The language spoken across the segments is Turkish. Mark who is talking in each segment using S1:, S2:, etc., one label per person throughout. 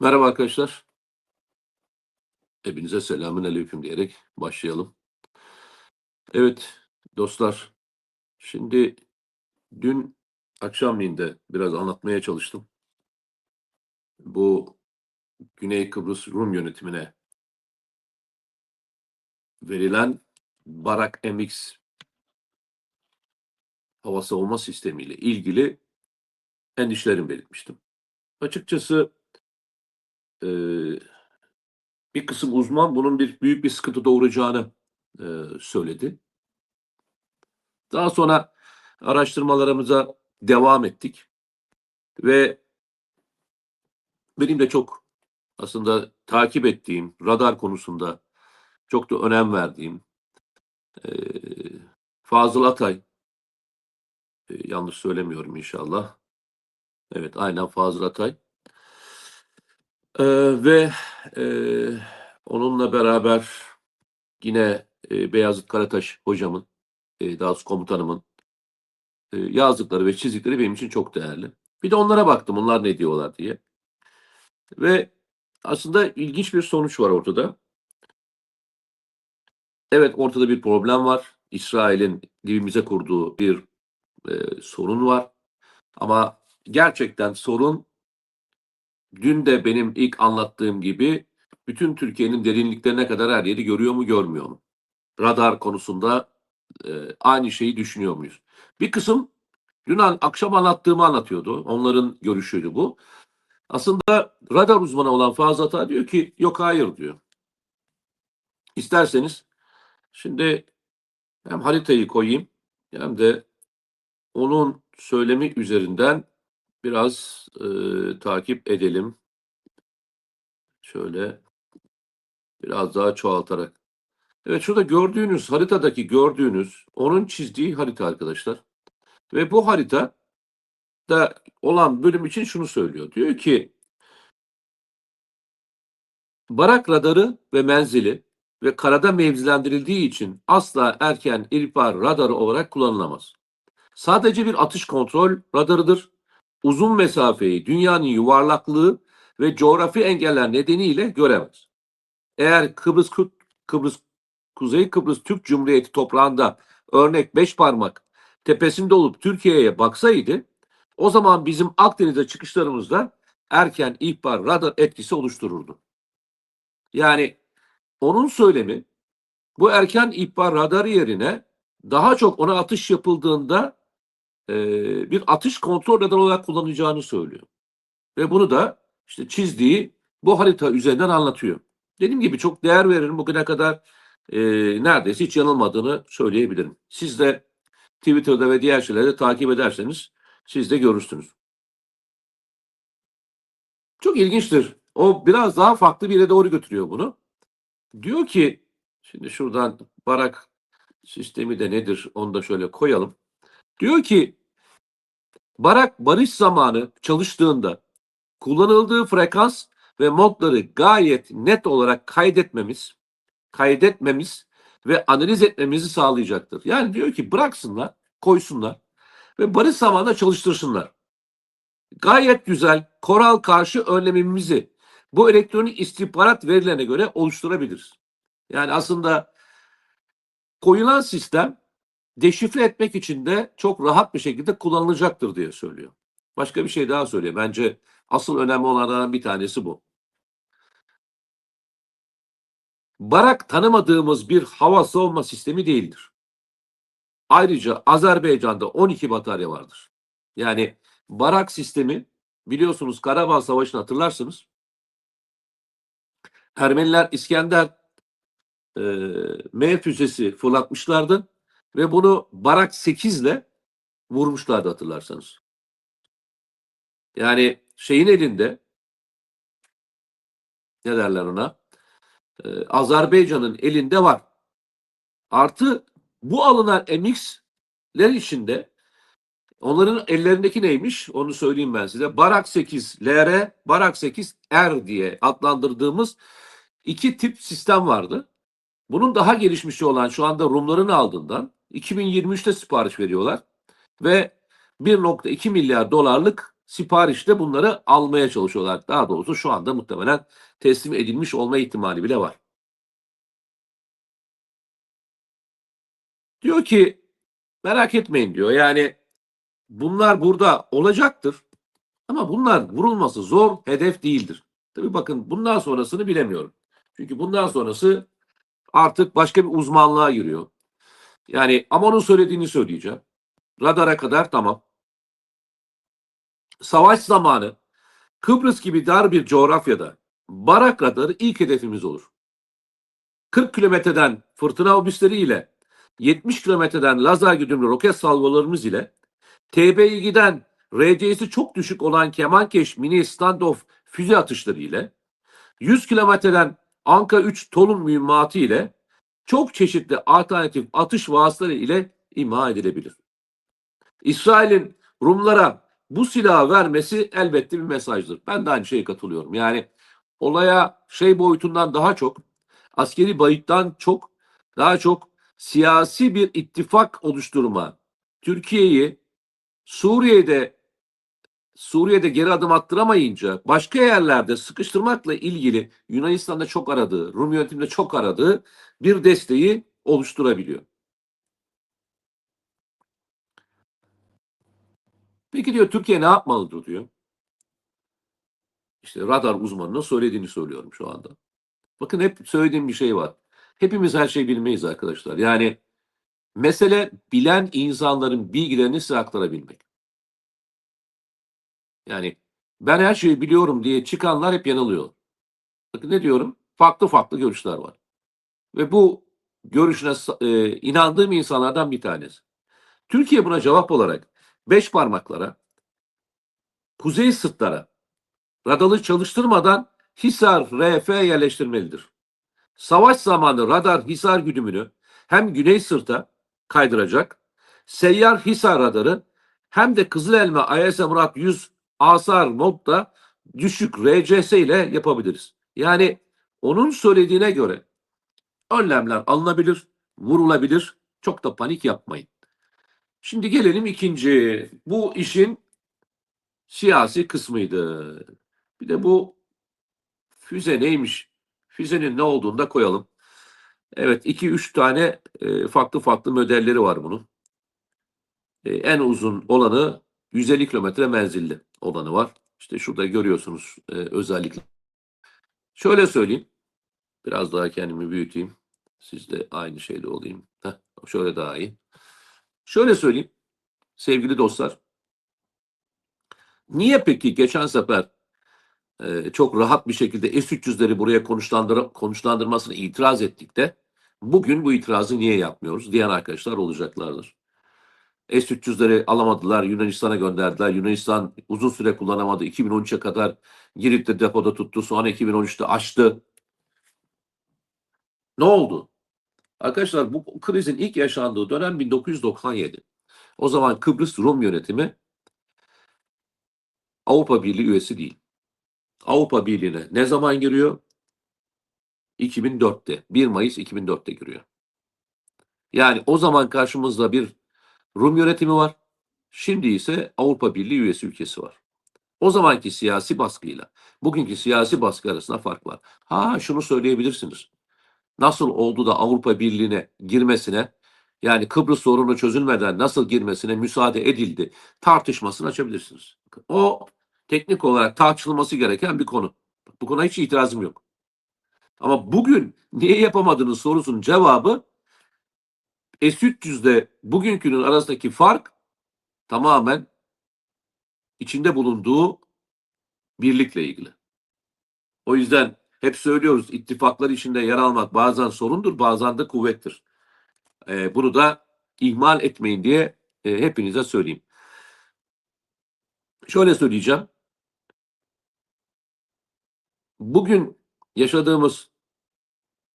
S1: Merhaba arkadaşlar. Hepinize selamün aleyküm diyerek başlayalım. Evet dostlar. Şimdi dün akşamleyin biraz anlatmaya çalıştım. Bu Güney Kıbrıs Rum yönetimine verilen Barak MX hava savunma sistemiyle ilgili endişelerimi belirtmiştim. Açıkçası eee, bir kısım uzman bunun bir büyük bir sıkıntı doğuracağını eee, söyledi. Daha sonra araştırmalarımıza devam ettik ve benim de çok aslında takip ettiğim radar konusunda çok da önem verdiğim eee Fazıl Atay eee, yanlış söylemiyorum inşallah. Evet aynen Fazıl Atay. Eee, ve eee, onunla beraber yine eee, Beyazıt Karataş hocamın, eee, daha doğrusu komutanımın eee, yazdıkları ve çizdikleri benim için çok değerli. Bir de onlara baktım onlar ne diyorlar diye. Ve aslında ilginç bir sonuç var ortada. Evet ortada bir problem var. İsrail'in dibimize kurduğu bir eee, sorun var. Ama gerçekten sorun dün de benim ilk anlattığım gibi bütün Türkiye'nin derinliklerine kadar her yeri görüyor mu görmüyor mu? Radar konusunda eee, aynı şeyi düşünüyor muyuz? Bir kısım dün an- akşam anlattığımı anlatıyordu. Onların görüşüydü bu. Aslında radar uzmanı olan Fazıl Atay diyor ki yok hayır diyor. İsterseniz şimdi hem haritayı koyayım hem de onun söylemi üzerinden biraz eee, takip edelim. Şöyle biraz daha çoğaltarak. Evet şurada gördüğünüz haritadaki gördüğünüz onun çizdiği harita arkadaşlar. Ve bu harita da olan bölüm için şunu söylüyor. Diyor ki Barak radarı ve menzili ve karada mevzilendirildiği için asla erken ihbar radarı olarak kullanılamaz. Sadece bir atış kontrol radarıdır. Uzun mesafeyi dünyanın yuvarlaklığı ve coğrafi engeller nedeniyle göremez. Eğer Kıbrıs Kıbrıs Kuzey Kıbrıs Türk Cumhuriyeti toprağında örnek beş parmak tepesinde olup Türkiye'ye baksaydı o zaman bizim Akdeniz'e çıkışlarımızda erken ihbar radar etkisi oluştururdu. Yani onun söylemi bu erken ihbar radarı yerine daha çok ona atış yapıldığında bir atış kontrol radarı olarak kullanacağını söylüyor. Ve bunu da işte çizdiği bu harita üzerinden anlatıyor. Dediğim gibi çok değer veririm. Bugüne kadar e, neredeyse hiç yanılmadığını söyleyebilirim. Siz de Twitter'da ve diğer şeylerde takip ederseniz siz de görürsünüz. Çok ilginçtir. O biraz daha farklı bir yere doğru götürüyor bunu. Diyor ki şimdi şuradan barak sistemi de nedir onu da şöyle koyalım. Diyor ki barak barış zamanı çalıştığında kullanıldığı frekans ve modları gayet net olarak kaydetmemiz, kaydetmemiz ve analiz etmemizi sağlayacaktır. Yani diyor ki bıraksınlar, koysunlar ve barış zamanında çalıştırsınlar. Gayet güzel koral karşı önlemimizi bu elektronik istihbarat verilerine göre oluşturabiliriz. Yani aslında koyulan sistem deşifre etmek için de çok rahat bir şekilde kullanılacaktır diye söylüyor. Başka bir şey daha söylüyor. Bence asıl önemli olanlardan bir tanesi bu. Barak tanımadığımız bir hava savunma sistemi değildir. Ayrıca Azerbaycan'da 12 batarya vardır. Yani Barak sistemi biliyorsunuz Karabağ Savaşı'nı hatırlarsınız. Ermeniler İskender e, M füzesi fırlatmışlardı ve bunu Barak 8 ile vurmuşlardı hatırlarsanız. Yani şeyin elinde ne derler ona? Ee, Azerbaycan'ın elinde var. Artı bu alınan MX'ler içinde onların ellerindeki neymiş? Onu söyleyeyim ben size. Barak 8 LR, Barak 8 R diye adlandırdığımız iki tip sistem vardı. Bunun daha gelişmişi olan şu anda Rumların aldığından 2023'te sipariş veriyorlar ve 1.2 milyar dolarlık siparişte bunları almaya çalışıyorlar. Daha doğrusu şu anda muhtemelen teslim edilmiş olma ihtimali bile var. Diyor ki merak etmeyin diyor. Yani bunlar burada olacaktır. Ama bunlar vurulması zor hedef değildir. Tabii bakın bundan sonrasını bilemiyorum. Çünkü bundan sonrası artık başka bir uzmanlığa giriyor. Yani ama onun söylediğini söyleyeceğim. Radara kadar tamam. Savaş zamanı Kıbrıs gibi dar bir coğrafyada barak radarı ilk hedefimiz olur. 40 kilometreden fırtına obüsleri ile 70 kilometreden lazer güdümlü roket salvolarımız ile TB'ye giden RC'si çok düşük olan Kemankeş mini standoff füze atışları ile 100 kilometreden Anka 3 Tolun mühimmatı ile çok çeşitli alternatif atış vasıtaları ile imha edilebilir. İsrail'in Rumlara bu silahı vermesi elbette bir mesajdır. Ben de aynı şeye katılıyorum. Yani olaya şey boyutundan daha çok, askeri boyuttan çok, daha çok siyasi bir ittifak oluşturma, Türkiye'yi Suriye'de Suriye'de geri adım attıramayınca başka yerlerde sıkıştırmakla ilgili Yunanistan'da çok aradığı, Rum yönetiminde çok aradığı bir desteği oluşturabiliyor. Peki diyor Türkiye ne yapmalıdır diyor. İşte radar uzmanının söylediğini söylüyorum şu anda. Bakın hep söylediğim bir şey var. Hepimiz her şeyi bilmeyiz arkadaşlar. Yani mesele bilen insanların bilgilerini size aktarabilmek. Yani ben her şeyi biliyorum diye çıkanlar hep yanılıyor. Bakın ne diyorum? Farklı farklı görüşler var. Ve bu görüşüne e, inandığım insanlardan bir tanesi. Türkiye buna cevap olarak beş parmaklara, kuzey sırtlara, radalı çalıştırmadan Hisar RF yerleştirmelidir. Savaş zamanı radar Hisar güdümünü hem güney sırta kaydıracak, seyyar Hisar radarı hem de Kızılelma IS Murat 100 Asar modda düşük RCS ile yapabiliriz. Yani onun söylediğine göre önlemler alınabilir, vurulabilir. Çok da panik yapmayın. Şimdi gelelim ikinci. Bu işin siyasi kısmıydı. Bir de bu füze neymiş? Füzenin ne olduğunu da koyalım. Evet iki üç tane e, farklı farklı modelleri var bunun. E, en uzun olanı 150 kilometre menzilli olanı var. İşte şurada görüyorsunuz e, özellikle. Şöyle söyleyeyim. Biraz daha kendimi büyüteyim. Siz de aynı şeyde olayım. Heh, şöyle daha iyi. Şöyle söyleyeyim sevgili dostlar. Niye peki geçen sefer e, çok rahat bir şekilde S-300'leri buraya konuşlandır konuşlandırmasını itiraz ettik de bugün bu itirazı niye yapmıyoruz diyen arkadaşlar olacaklardır. S-300'leri alamadılar, Yunanistan'a gönderdiler. Yunanistan uzun süre kullanamadı. 2013'e kadar girip de depoda tuttu. Sonra 2013'te açtı. Ne oldu? Arkadaşlar bu krizin ilk yaşandığı dönem 1997. O zaman Kıbrıs Rum yönetimi Avrupa Birliği üyesi değil. Avrupa Birliği'ne ne zaman giriyor? 2004'te. 1 Mayıs 2004'te giriyor. Yani o zaman karşımızda bir Rum yönetimi var. Şimdi ise Avrupa Birliği üyesi ülkesi var. O zamanki siyasi baskıyla bugünkü siyasi baskı arasında fark var. Ha şunu söyleyebilirsiniz. Nasıl oldu da Avrupa Birliği'ne girmesine yani Kıbrıs sorunu çözülmeden nasıl girmesine müsaade edildi tartışmasını açabilirsiniz. O teknik olarak tartışılması gereken bir konu. Bu konuya hiç itirazım yok. Ama bugün niye yapamadığınız sorusunun cevabı S300'de bugünkünün arasındaki fark tamamen içinde bulunduğu birlikle ilgili. O yüzden hep söylüyoruz ittifaklar içinde yer almak bazen sorundur bazen de kuvvettir. Ee, bunu da ihmal etmeyin diye e, hepinize söyleyeyim. Şöyle söyleyeceğim. Bugün yaşadığımız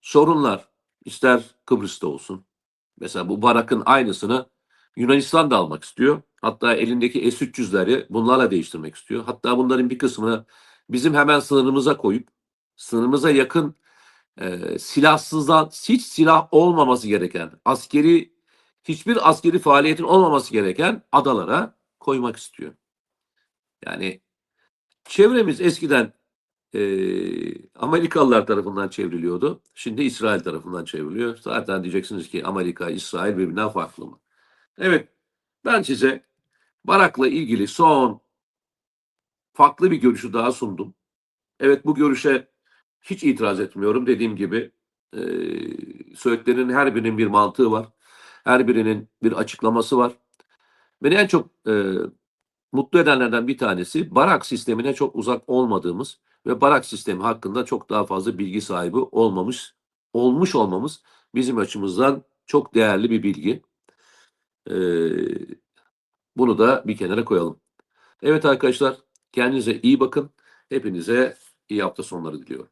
S1: sorunlar ister Kıbrıs'ta olsun. Mesela bu barakın aynısını Yunanistan da almak istiyor. Hatta elindeki S-300'leri bunlarla değiştirmek istiyor. Hatta bunların bir kısmını bizim hemen sınırımıza koyup sınırımıza yakın e, silahsızdan hiç silah olmaması gereken askeri hiçbir askeri faaliyetin olmaması gereken adalara koymak istiyor. Yani çevremiz eskiden eee, Amerikalılar tarafından çevriliyordu. Şimdi İsrail tarafından çevriliyor. Zaten diyeceksiniz ki Amerika, İsrail birbirinden farklı mı? Evet, ben size Barak'la ilgili son farklı bir görüşü daha sundum. Evet bu görüşe hiç itiraz etmiyorum. Dediğim gibi eee söylediklerinin her birinin bir mantığı var. Her birinin bir açıklaması var. Beni en çok eee, mutlu edenlerden bir tanesi Barak sistemine çok uzak olmadığımız ve Barak sistemi hakkında çok daha fazla bilgi sahibi olmamış olmuş olmamız bizim açımızdan çok değerli bir bilgi. Eee, bunu da bir kenara koyalım. Evet arkadaşlar kendinize iyi bakın. Hepinize iyi hafta sonları diliyorum.